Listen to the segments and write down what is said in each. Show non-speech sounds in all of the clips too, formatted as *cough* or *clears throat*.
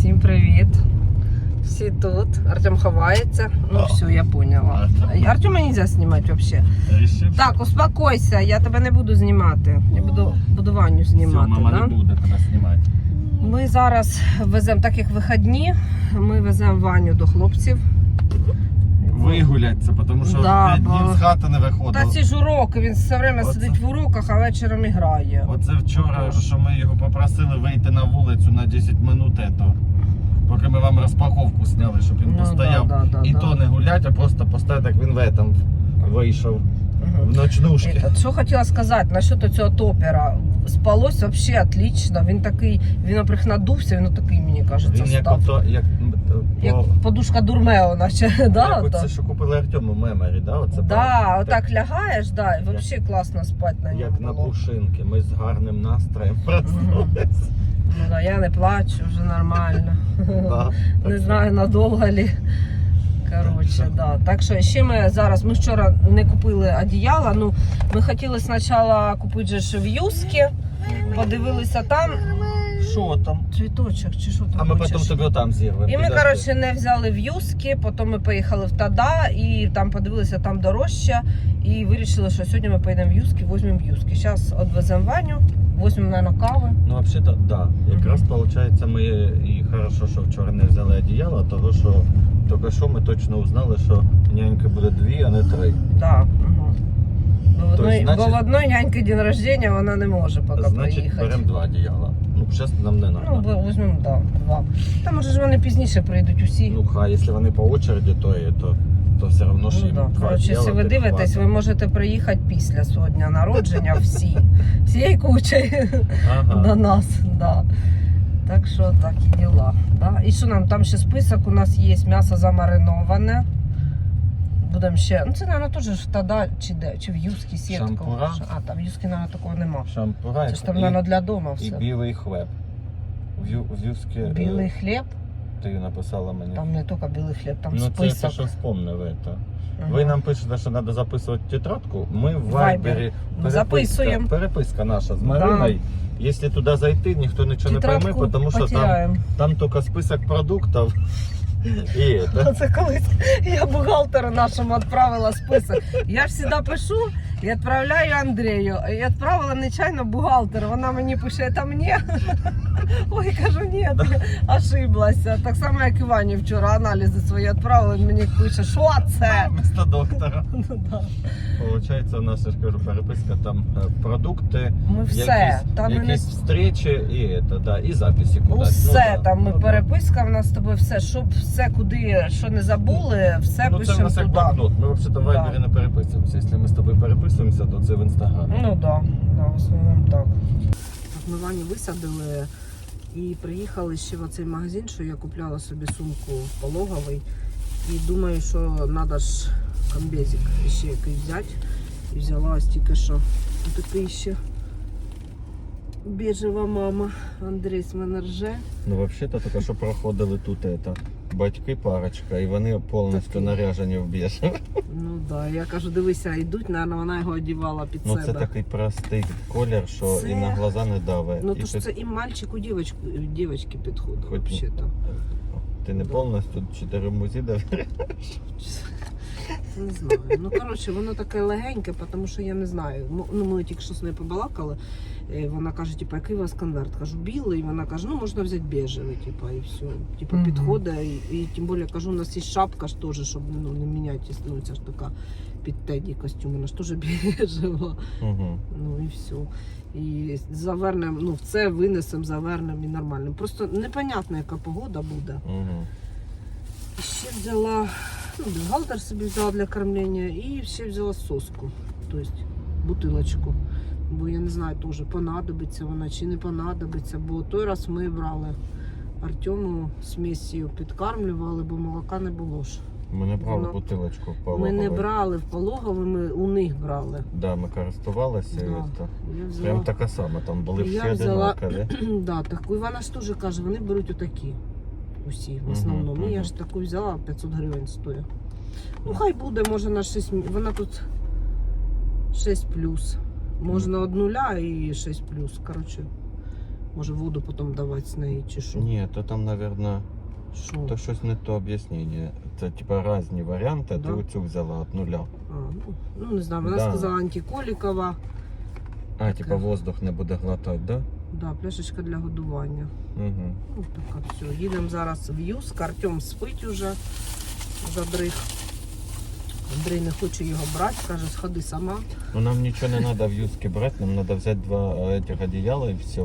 Всім привіт. Всі тут. Артем ховається. Ну все, я поняла. Артем. Артема нельзя знімати взагалі. Так, успокойся, я тебе не буду знімати. Я буду, буду Ваню все, знімати. мама да? не буде тебе знімати. Ми зараз веземо, так як вихідні, ми веземо Ваню до хлопців. Вигуляться, тому що Да, 5 бо- днів з хати не Та виходив. ці ж уроки, він все время Оце. сидить в уроках, а вечором і грає. Оце вчора, що ми його попросили вийти на вулицю на 10 минут, ето, поки ми вам розпаковку зняли, щоб він Ну, постояв. да, да, да, І да. то не гулять, а просто поставити, як він в этом вийшов. Мгм. В ночнушки. Этот, Що хотіла сказати насчет цього топера. Спалось вообще отлично. Він такий, він наприклад, надувся, він такий, мені кажеться, Він як став. ото, як, Як по- подушка дурмео, наче. *laughs* Да, як оце, що купили Артему меморі, да? Оце да, так, отак лягаєш, да, і взагалі класно спати на ньому Як на було. пушинки. Ми з гарним настроєм проснулись. Ну, да, я не плачу, вже нормально. Да. *laughs* Не знаю, надовго лі. Коротше, да. Так що ще ми зараз, ми вчора не купили одіяла. Ну, ми хотіли спочатку купити же ж в юскі, подивилися там Що там? цвіточок чи що там. А ми хочеш? потім тобі там зірвемо. І ми, Підожди. коротше, не взяли в юскі, потім ми поїхали в Тада і там подивилися, там дорожче. І вирішили, що сьогодні ми поїдемо в юскі, візьмемо в юскі. Зараз відвеземо Ваню, візьмемо, мабуть, кави. Ну, взагалі-то, да. Якраз виходить, ми і хорошо, що вчора не взяли одіяло, того що тільки що ми точно узнали, що няньки буде дві, а не три. Да. Угу. Бо, в одної, значить- бо в одної няньки день рождения вона не може поки Значить, приїхати. беремо два одіяла. Ну, зараз нам не Ну, треба. бо візьмемо, да, два. Та може ж вони пізніше прийдуть усі. Ну, хай, якщо вони по очереді, то, є, то, то все одно ж Ну, їм да. два Коротше, якщо ви дивитесь, ви можете приїхати після свого дня народження всі. *laughs* Всією кучею. до Ага. нас, да. Так що такі діла. Да? І що нам там ще список? У нас є м'ясо замариноване. Будемо ще. Ну це, мабуть, теж тоді, чи де, чи в юскі сітку. Шампура? А, там в юскі, мабуть, такого нема. Шампура Це ж там, і, мабуть, для дому і все. білий хліб. В, ю, в юскі, е, Білий хліб, ти написала мені. там не тільки білий хліб, там ну, це список. те, що вспомнив. Это. Ага. Ви нам пишете, що треба записувати тетрадку. Ми в Вайбері. Вайбері записуємо. переписка наша з Мариною. Якщо туди зайти, ніхто нічого не пойме, тому що там, потеряємо. там тільки список продуктів. І это. Це колись я бухгалтеру нашому відправила список. Я ж завжди пишу і відправляю Андрію. І відправила нечайно бухгалтеру. Вона мені пише, це мені. *laughs* Ой, кажу, ні, ошиблася. Так само, як Івані вчора аналізи свої відправила, він мені пише, що це? *laughs* Вместо доктора. *laughs* Ну, да. Получається, у нас, я ж кажу, переписка там е, продукти, Ми все. якісь, Там ми не якісь встречі і, это, да, і записи кудись. Усе Ну, да, там ми ну, да. переписка в нас з тобою, все, щоб все куди, що не забули, все Ну, це в пишемо нас як туди. блокнот. Ми взагалі в Вайбері не переписуємося. Якщо ми з тобою переписуємося, то це в інстаграмі. Ну да, да, в основному так. Так, ми Вані висадили і приїхали ще в цей магазин, що я купляла собі сумку пологовий. І думаю, що треба ж комбезик ще якийсь взяти. І взяла ось тільки що такий ще біжева мама. Андрій з. Ну, взагалі-то тільки що проходили тут это, батьки парочка, і вони повністю Такі. наряжені в біж. Ну да, я кажу, дивися, йдуть, наверное, вона його одівала під Ну себе. це такий простий колір, що Це- і на глаза не давить. Ну і то ж під- це і мальчику, і дівочку, і дівочки підходить Хоч- взагалі-то. Ти не Да. повністю чотири музі довіряєш? Не знаю. Ну коротше, воно таке легеньке, тому що я не знаю. Ну ми тільки що з нею побалакали. Е, Вона каже, типу, який у вас конверт? Кажу, білий. Вона каже, ну можна взяти бежевий, типу, і все. Типу, Мгм. підходить. І, і тим більше кажу, у нас є шапка ж теж, щоб ну, не міняти, ну це ж така під теді костюм, вона ж теж *laughs* бежева. Угу. Ну і все. І завернемо, ну це винесемо, завернемо і нормально. Просто непонятно, яка погода буде. Угу. І ще взяла, ну, бюстгальтер собі взяла для кормлення і ще взяла соску, тобто бутилочку. Бо я не знаю, теж понадобиться вона чи не понадобиться. Бо той раз ми брали Артему смесію підкармлювали, бо молока не було ж. Ми не брали Воно- бутилочку в Ми не брали в пологовий, ми у них брали. Да, ми користувалися. Да. і взяла. Прям така сама, там були всі Я взяла- одинакові. *clears throat* да, таку Івана ж теж каже, вони беруть отакі. Усі в основному. І Я мгм. ж таку взяла 500 гривень стоїть. Ну хай буде, може на 6. Вона тут 6 плюс. Можна од нуля і 6 плюс. Коротше, Може воду потім давати з неї чи що? Ні, то там, мабуть, Що? то щось не то об'яснення. Це типа різні варіанти, Да. ти оцю взяла від нуля. А, ну, ну не знаю, вона Да. сказала антиколікова. А, типа воздух не буде глотати, да? Да, пляшечка для годування. Угу. Ну, така все. Їдемо зараз в Юск. Артем спить уже. Задрих. Андрій не хоче його брати, каже, сходи сама. Ну нам нічого не треба в юзки брати, нам треба взяти два е, этих одеяла і все.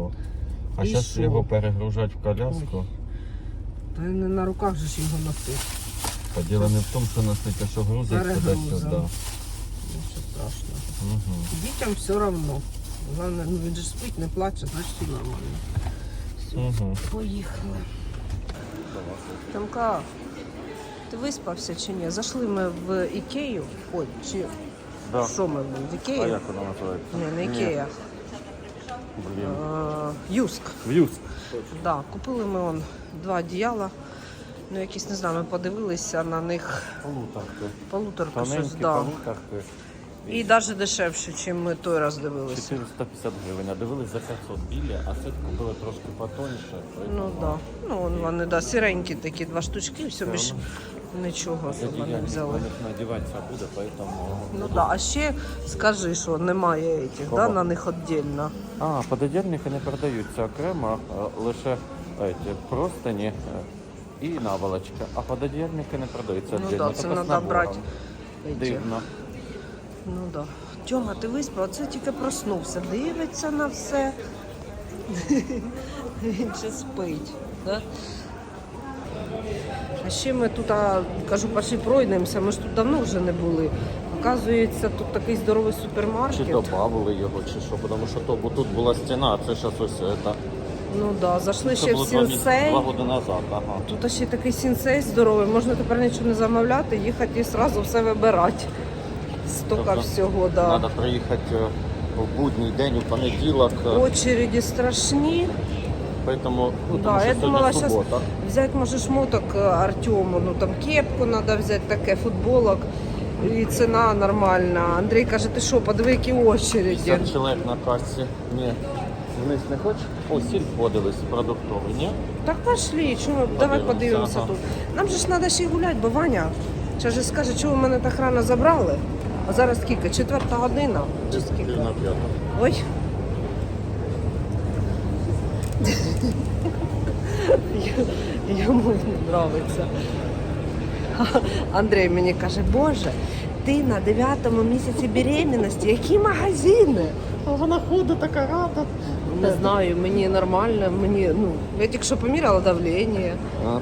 А І зараз що? його перегружати в коляску. Та й не на руках же ж його носити. Та діло не в тому, що носить, а що грузить туди-сюди. Нічого страшного. Угу. Дітям все одно. Головне, ну він же спить, не плаче, значить все нормально. Все, Угу. поїхали. Тамка, ти виспався чи ні? Зайшли ми в Ікею. Ой, чи Да. що ми були? В Ікею? А як вона називається? Ні, не Ікея. Блін. А, Юск. В Юск. Да, купили ми он два одіяла. Ну, якісь не знаю, ми подивилися на них Полуторки. полуторку щось, Тоненькі да. полуторки. І навіть дешевше, ніж ми той раз дивилися. 450 гривень, а дивились за 500 білі, а це купили трошки потоньше. Ну да. Ну вон вони да, сіренькі такі два штучки, все Все більш. нічого особо не Одеяльник взяли. на них надіватися буде, поэтому... Ну да, а ще скажи, що немає этих, Кого? да, на них віддільно. А, пододільники не продаються окремо, а лише эти, простині е, і наволочка. А пододільники не продаються Ну віддільно, да, це тільки з треба набором. брати. эти. Дивно. Ну да. Тьома, ти виспав, це тільки проснувся, дивиться на все. *laughs* Він ще спить. Да? А ще ми тут, а, кажу, пошли пройдемося, ми ж тут давно вже не були. Оказується, тут такий здоровий Чи супермаркет. додавали його, чи що, тому що то, бо тут була стіна, а це зараз ось це. Ну да, зайшли Це ще в було два, місяці, сінсей. два роки назад, ага. Тут ще такий сінсей здоровий, можна тепер нічого не замовляти, їхати і одразу все вибирати. Столько Тобто всього, да. Треба приїхати е, в будній день, у понеділок, е, Очереді страшні. Поэтому, ну, Да, я думала, субота. взять може шмоток е, Артему, ну там кепку треба взяти, таке, футболок. І ціна нормальна. Андрій каже, ти що, подиви, які очереді. 50 чоловік на касі. Ні. Вниз не хочеш? О, сіль подивись, продуктовий, ні? Так пошли, чому? давай Подивимося, подивимося ага. тут. Нам же ж треба ще й гуляти, бо Ваня ще ж скаже, чого мене так рано забрали. А зараз скільки? Четверта година? Чи скільки? Пів на п'яту. Ой. Йому не подобається. Андрій мені каже, Боже, ти на дев'ятому місяці беременності, які магазини? А вона ходить така рада. Не знаю, мені нормально, мені, ну, я тільки що поміряла давлення.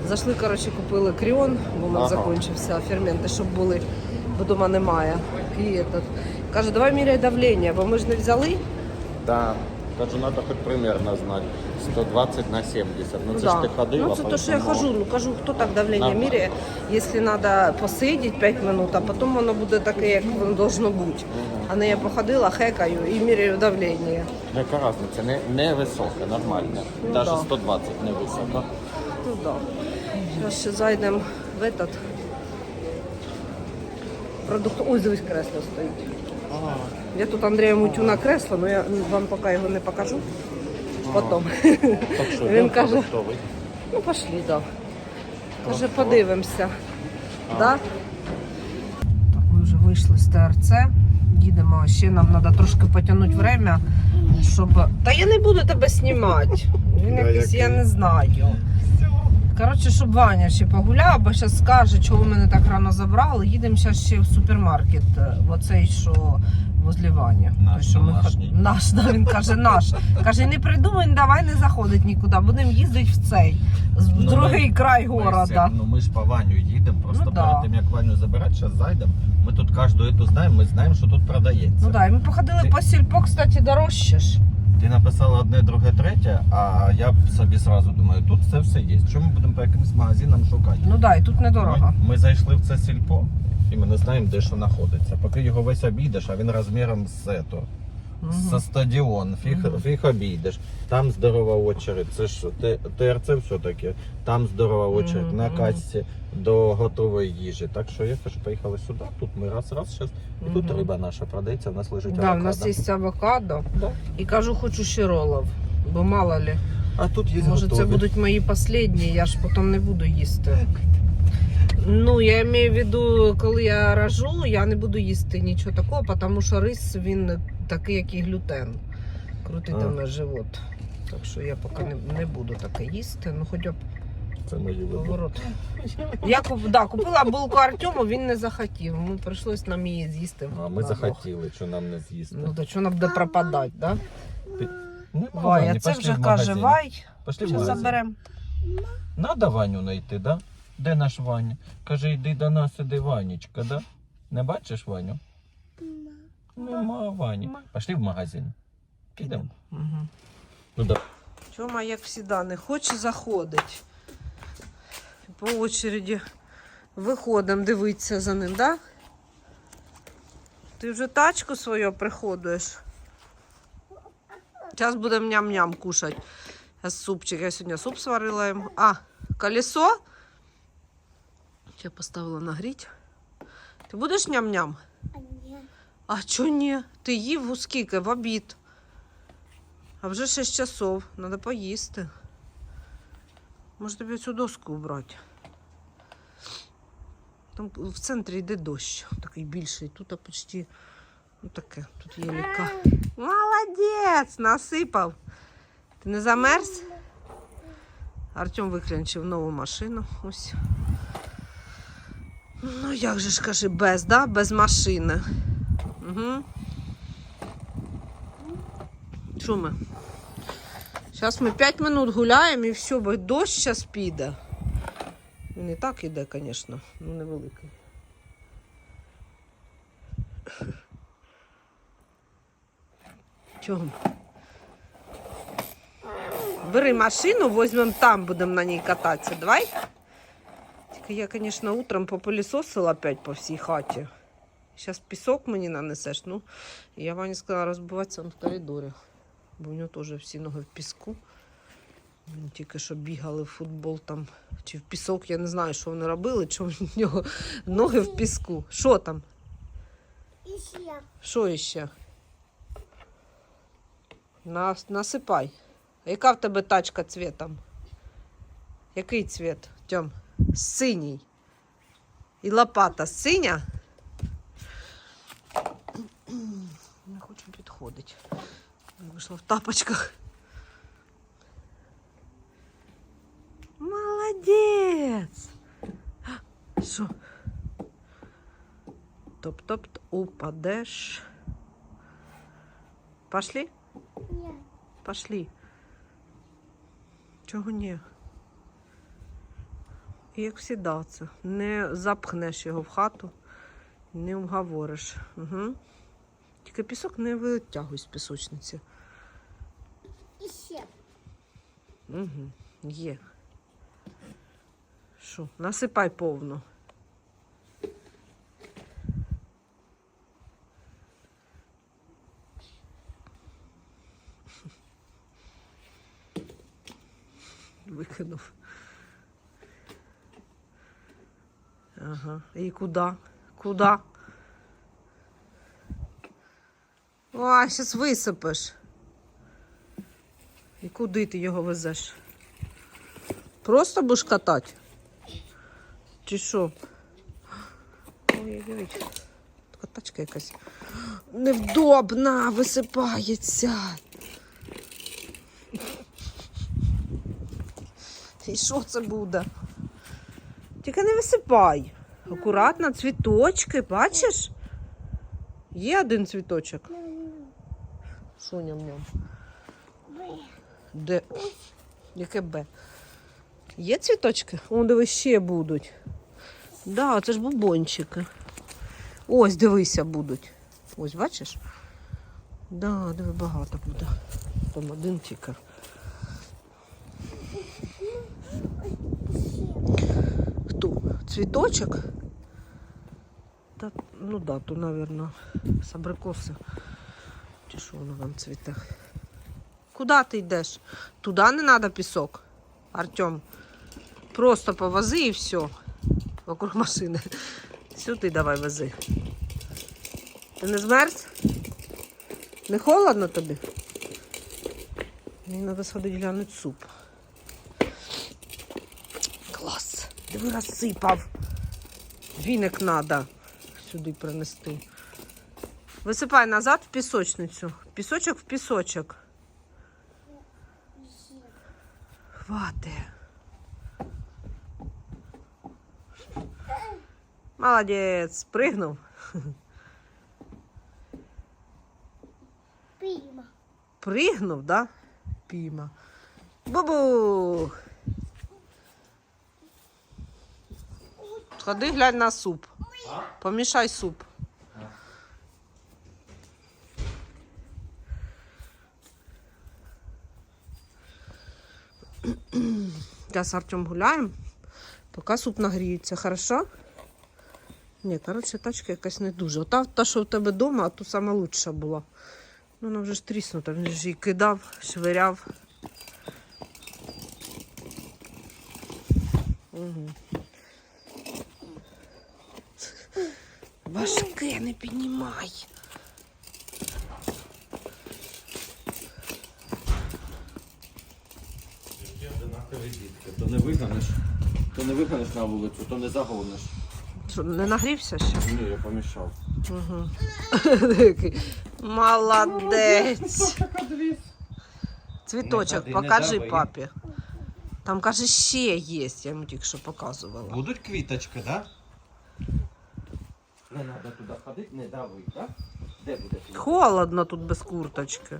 Зайшли, коротше, купили кріон, бо Ага. закінчився, ферменти, щоб були, бо дома немає. І этот. Каже, давай міряй давлення, бо ми ж не взяли. Да. Кажу, треба хоч примерно знати. 120 на 70. Ну, це да. ж ти ходила. ну, це то, що я поэтому- хожу. Ну кажу, хто так давлення Нормально. міряє, якщо треба посидіти 5 хвилин, а потім воно буде таке, як воно должно бути. А не я походила, хекаю і міряю давлення. Яка різниця? Не, не висока, нормальна. Ну, Навіть да. 120 не висока. Ну да. Зараз ще зайдемо в этот. Продукт. Ой, дивись, кресло стоїть. Я тут Андрія мутю на кресло, але я вам поки його не покажу. Потім. Так що, Він каже, продуктовий. ну пошли, да. Каже, подивимося. Да? Так, ми вже вийшли з ТРЦ. Їдемо, ще нам треба трошки потягнути время, щоб. Та я не буду тебе знімати. Він якийсь, я не знаю. Коротше, щоб Ваня ще погуляв, бо зараз скаже, чого мене так рано забрали. Їдемо зараз ще в супермаркет, е, оцей, що возле Вані. Наш що ми ход- Наш, да, він каже, наш. Каже, не придумай, давай не заходить нікуди, будемо їздити в цей, в Ну, другий ми- край города. Ну ми ж по Ваню їдемо, просто Ну, перед да. тим як Ваню забирати, зараз зайдемо. Ми тут кожну ету знаємо, ми знаємо, що тут продається. Ну так, і ми походили Ти- по сільпо, кстати, дорожче ж. Ти написала одне, друге, третє, а я собі зразу думаю, тут це все є. Чому ми будемо по якимось магазинам шукати? Ну так, і тут недорого. Ми, ми зайшли в це сільпо, і ми не знаємо, де що знаходиться. Поки його весь обійдеш, а він розміром з Мгм. за стадіон, фіг, фіг обійдеш. Там здорова очередь. Це ж Т- ТРЦ все-таки. Там здорова очередь на мгм. касці до готової їжі. Так що я кажу, поїхали сюди. Тут ми раз-раз зараз. І тут Мгм. риба наша продається, в нас лежить Да, у нас є авокадо. Да. І кажу, хочу ще ролов. Бо мало ли. А тут є Може, це будуть мої останні, я ж потім не буду їсти. Ну, я маю в виду, коли я рожу, я не буду їсти нічого такого, тому що рис він такий, як і глютен. Крутить А. на живот. Так що я поки не, не буду таке їсти, ну хоча б Це мої поворот. Я куп, да, купила булку Артему, він не захотів. Йому прийшлось нам її з'їсти. А ми захотіли, що нам не з'їсти. Ну то що нам буде пропадати, да? А Вані, це пошли вже в каже магазин. Вай, Пошли в магазин. заберемо. Надо Ваню знайти, да? Де наш Ваня? Каже, йди до нас, іди Ванечка, да? Не бачиш Ваню? Нема Вані. Пошли в магазин. Підемо. Угу. Ну да. Тьома, як завжди, не хоче заходити. По очереді виходимо дивитися за ним, да? Ти вже тачку свою приходиш. Зараз будемо ням-ням кушати. Я супчик. Я сьогодні суп сварила їм. А, колесо? Я поставила нагріть. Ти будеш ням-ням? А чого ні? Ти їв у скільки? В обід. А вже 6 часов. Треба поїсти. Може тобі цю доску убрати? Там в центрі йде дощ. Такий більший. Тут почти ну таке. Тут є ліка. Молодець! Насипав. Ти не замерз? Артем виклянчив нову машину. Ось. Ну як же ж кажи, без, да? Без машини. Угу. Що ми? Зараз ми 5 минут гуляємо і все, бо дощ зараз піде. Він і так іде, звісно, ну невеликий. Чого? Бери машину, візьмемо там, будемо на ній кататися. Давай. Тільки я, звісно, утром попилісосила опять по всій хаті. Зараз пісок мені нанесеш. Ну, я Вані сказала розбиватися в коридорі. Бо в нього теж всі ноги в піску. Він тільки що бігали в футбол там чи в пісок, я не знаю, що вони робили, чому в нього ноги в піску. Що там? Еще. Що іще? Нас, насипай. А яка в тебе тачка цвітом? Який цвіт, Тьом? Синій. І лопата синя? Не хочу підходити. Я вийшла в тапочках. Молодець! Що? Топ-топ, упадеш. Пошли? Нет. Пошли. Чого ні? І як завжди це. Не запхнеш його в хату, не обговориш. Угу. Тільки пісок не витягуй з пісочниці. Еще. Угу. Є. Що? Насипай повну. Викинув. Ага. І куди? Куди? О, зараз висипеш. І куди ти його везеш? Просто будеш катати? Чи що? Ой-ой-ой. Така тачка якась. Невдобна, висипається. І що це буде? Тільки не висипай. Акуратно, цвіточки, бачиш? Є один цвіточок. Що ням-ням? Де? Яке Б? Є цвіточки? О, диви, ще будуть. Да, це ж бубончики. Ось, дивися, будуть. Ось, бачиш? Да, диви, багато буде. Там один тільки. Хто? Цвіточок? Ну да, то, мабуть, з абрикоси. Чи що воно там цвіте? Куди ти йдеш? Туди не треба пісок, Артем. Просто повози і все. Вокруг машини. Сюди давай вези. Ти не змерз? Не холодно тобі? Мені треба сходити глянути суп. Клас. Диви розсипав. Віник треба сюди принести. Висипай назад в пісочницю. Пісочок в пісочок. Хвати. Молодець, пригнув. Пима. Пригнув, да? Піма. Бубу. Ходи глянь на суп. Помішай суп. Зараз Артем гуляємо, поки суп нагріється, хорошо? Ні, коротше, тачка якась не дуже. Ота, та, що в тебе вдома, а то сама лучша була. Ну, вона вже ж тріснута, він ж її кидав, швиряв. Угу. Важке не піднімай. одинакові дітки. То не виганеш, то не виганеш на вулицю, то не загониш. Що, не нагрівся ще? Ні, я помішав. Угу. *laughs* Молодець. Цвіточок, Не ходи, не покажи папі. Там, каже, ще є, я йому тільки що показувала. Будуть квіточки, так? Да? Не треба туди ходити, не дави, так? Де буде квіточка? Холодно тут без курточки.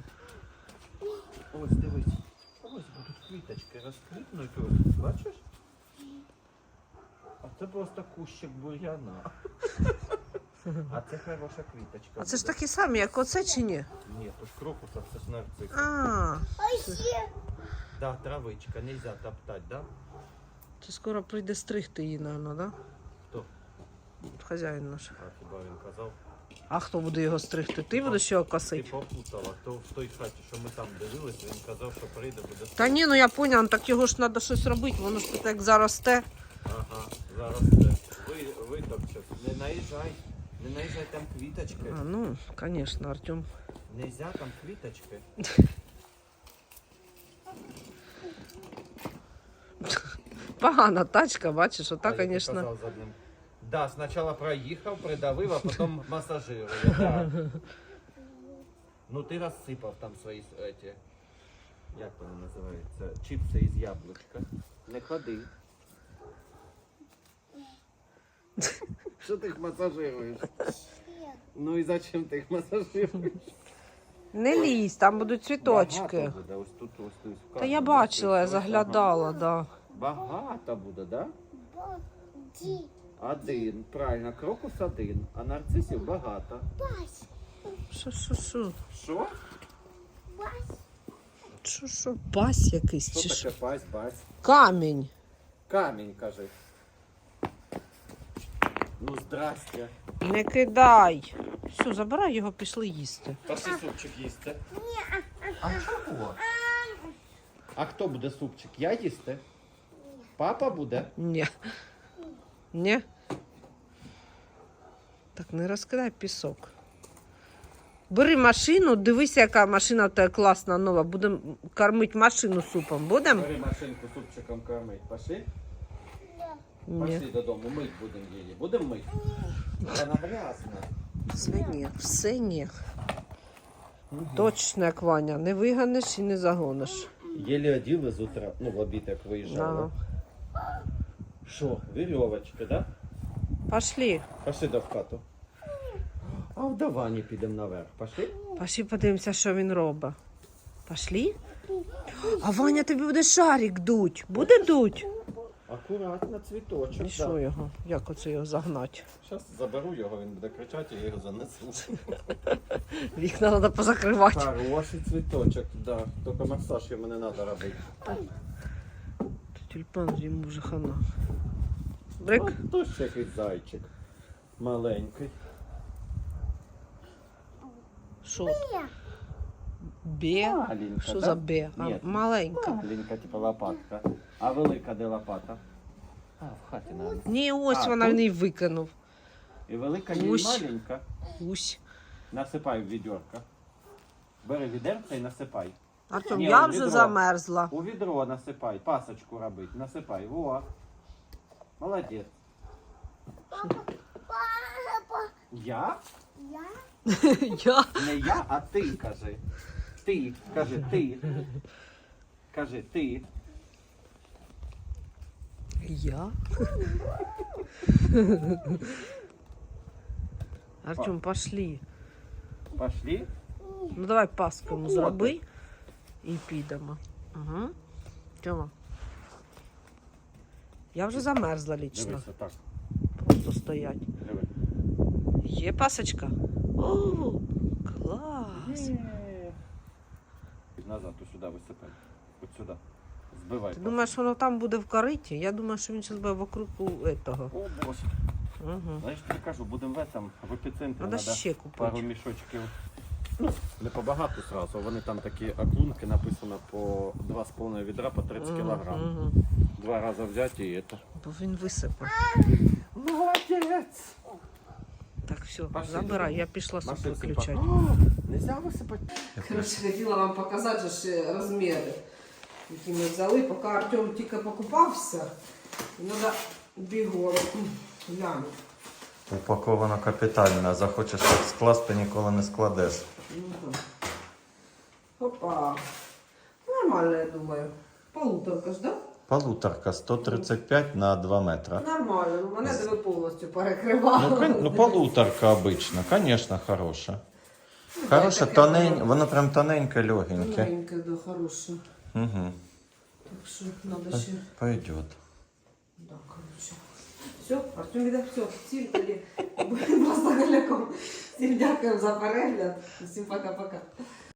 Ось дивись. Ось будуть квіточки розквітнуть. ось, Бачиш? А це просто кущик бур'яна. А це хороша квіточка. А це ж буде. такі самі, як оце чи ні? Ні, то ж крокуса, це ж нарцис. А. Да, травичка, нельзя топтать, да? це скоро прийде стригти її, напевно, да? Хазяїн наш. А хіба він казав? А хто буде його стригти? Ти будеш його Ти косити? попутала, то в той хаті, що ми там дивилися, він казав, що прийде, буде Та ні, ну я поняла, так його ж треба щось робити, воно ж як заросте. Ага, зараз це. Ви, витопчеш. Не наїжджай. Не наїжджай там квіточки. А, ну, звісно, Артем. Нельзя там квіточки. *laughs* Погана тачка, бачиш, А ота, я звісно. казав. Да, спочатку проїхав, придавив, а потім *laughs* масажирує. *laughs* Да. Ну ти розсипав там свої эти, як вони називаються? Чіпси із яблучка. Не ходи. *laughs* Що ти їх масажируєш? Ну і зачем ти їх масажируєш? Не лізь, там будуть цвіточки. Багато буде, ось тут, ось тут. Та я бачила, я ось, ось, ага. заглядала, да. Багато буде, да? Боди. Один. Правильно, крокус один, а нарцисів багато. Бась. Що, що, що? Що? Бась. Що, що? Пась якийсь чи Що що? таке пась, бась? Камінь. Камінь, кажи. Ну, здрасте. Не кидай. Все, забирай його, пішли їсти. Пошли супчик їсти. А чого? А хто буде супчик? Я їсти? Папа буде? Ні. Ні. Так, не розкидай пісок. Бери машину, дивися, яка машина тебе класна нова. Будемо кормити машину супом. Будемо? Бери машинку супчиком кормить. Пошли? Ні. Пошли додому, мить будемо її. Будемо мить? Вона грязна. Все ні. Все ні. Точно, як Ваня. Не виганеш і не загониш. Єлі оділи з утра, ну в обід як виїжджали. Що, вірьовочки, да? Пошли. Пошли до в хату. А в давані підемо наверх. Пошли? Пошли подивимося, що він робить. Пошли? А Ваня тобі буде шарик дуть. Буде дуть? Акуратно, цвіточок. І що його? Як оце його загнати? Зараз заберу його, він буде кричати, я його занесу. *laughs* Вікна треба позакривати. Хороший цвіточок, да. Тільки масаж йому не треба робити. Тюльпан йому вже хана. Брик. От то ще якийсь зайчик. Маленький. Що? Бе? Маленька, Що за бе? А, Ні. маленька. Маленька, типу лопатка. А велика де лопата? А, в хаті навіть. Ні, ось А, вона тут? в неї викинув. І велика, і Ось. маленька. Усь. Насипай в відерка. Бери відерце і насипай. Артем, Ні, я у вже відро. замерзла. У відро насипай, пасочку робить, насипай. Во. Молодець. Папа, Я? я Я? Не я, а ти кажи. Ти, кажи, ти. Кажи, ти. Я? Артем, пошли. Пошли. Ну давай паску йому Ну, зроби і підемо. Угу. Тьома. Я вже замерзла лічно. Дивися так. Просто стоять. Диви. Є пасочка? О, клас! Назад, ось сюди висипай. Ось сюди. Збивай. Ти думаєш, воно там буде в кориті? Я думаю, що він зараз буде вокруг у этого. О, боже. Угу. Знаєш, я кажу, будемо в этом, в епіцентрі. Надо ще пару мішочків. Ну, не побагато сразу. Вони там такі оклунки написано по 2,5 відра по 30 кг. Два рази взяти і це. Бо він висипав. Молодець! Так, все, забирай, я пішла Машин виключати. Нельзя висипати. Коротше, хотіла вам показати ж е, розміри, які ми взяли, поки Артем тільки покупався. Треба бігом. Глянь. Упаковано капітально. Захочеш так скласти, ніколи не складеш. Опа. Нормально, я думаю. Полуторка ж, да? Полуторка 135 на 2 метра. Нормально. Ну, мене тебе повністю перекривало. Ну, ну полуторка обично, конечно, хороша. Ну, Хороше, таке тонень, воно. воно прям тоненьке, легеньке. Маленьке, да, хороше. Угу. Так що треба ще. Пойдет. Все, Артем іде, все, всім тоді. Просто галяком. Всім дякую за перегляд. Всім пока-пока.